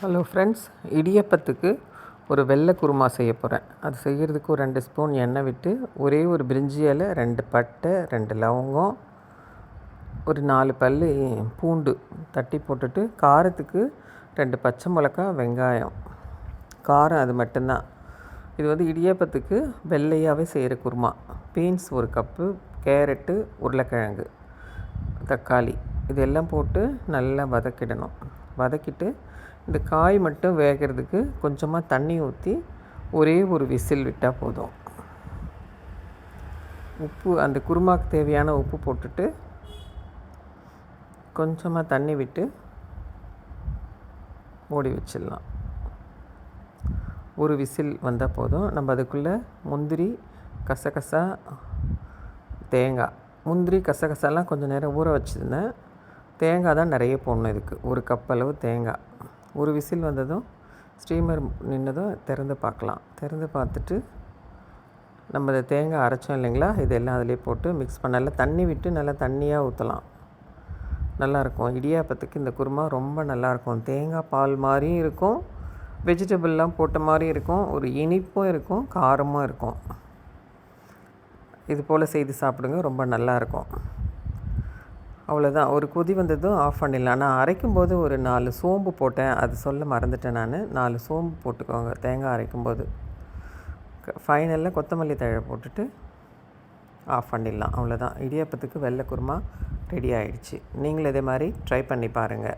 Hello friends இடியப்பத்துக்கு ஒரு வெள்ளை குருமா செய்ய போகிறேன் அது செய்கிறதுக்கு ஒரு ரெண்டு ஸ்பூன் எண்ணெய் விட்டு ஒரே ஒரு பிரிஞ்சி இலை ரெண்டு பட்டை ரெண்டு லவங்கம் ஒரு நாலு பல் பூண்டு தட்டி போட்டுட்டு காரத்துக்கு ரெண்டு பச்சை மிளகா வெங்காயம். காரம் அது மட்டும்தான். இது வந்து இடியப்பத்துக்கு வெள்ளையாகவே செய்கிற குருமா. பீன்ஸ் ஒரு கப்பு கேரட்டு உருளைக்கிழங்கு தக்காளி. இதெல்லாம் போட்டு நல்லா வதக்கிடணும். வதக்கிட்டு இந்த காய் மட்டும் வேகிறதுக்கு கொஞ்சமாக தண்ணி ஊற்றி ஒரே ஒரு விசில் விட்டால் போதும். உப்பு அந்த குருமாக்கு தேவையான உப்பு போட்டுட்டு கொஞ்சமாக தண்ணி விட்டு மூடி வச்சிடலாம். ஒரு விசில் வந்தால் போதும். நம்ம அதுக்குள்ளே முந்திரி கசகசா தேங்காய் முந்திரி கசகசாலாம் கொஞ்சம் நேரம் ஊற வச்சுருந்தேன். தேங்காய் தான் நிறைய போடணும் இதுக்கு. ஒரு கப் அளவு தேங்காய். ஒரு விசில் வந்ததும் ஸ்டீமர் நின்னதும் திறந்து பார்க்கலாம். திறந்து பார்த்துட்டு நம்ம இந்த தேங்காய் அரைச்சோம் இல்லைங்களா? இதெல்லாம் அதிலே போட்டு மிக்ஸ் பண்ண நல்லா தண்ணி விட்டு நல்லா தண்ணியாக ஊற்றலாம் நல்லாயிருக்கும். இடியாப்பத்துக்கு இந்த குருமா ரொம்ப நல்லாயிருக்கும். தேங்காய் பால் மாதிரியும் இருக்கும். வெஜிடபிள்லாம் போட்ட மாதிரியும் இருக்கும். ஒரு இனிப்பும் இருக்கும். காரமும் இருக்கும். இது போல் செய்து சாப்பிடுங்க. ரொம்ப நல்லாயிருக்கும். அவ்வளோதான் ஒரு கொதி வந்ததும் ஆஃப் பண்ணிடலாம். நான் அரைக்கும்போது ஒரு நாலு சோம்பு போட்டேன். அது சொல்ல மறந்துட்டேன் நான். நாலு சோம்பு போட்டுக்கோங்க. தேங்காய் அரைக்கும்போது. ஃபைனலில் கொத்தமல்லி தழை போட்டுட்டு ஆஃப் பண்ணிடலாம். அவ்வளோதான் இடியாப்பத்துக்கு வெள்ளை குருமா ரெடி ஆகிடுச்சி நீங்களும் இதே மாதிரி ட்ரை பண்ணி பாருங்கள்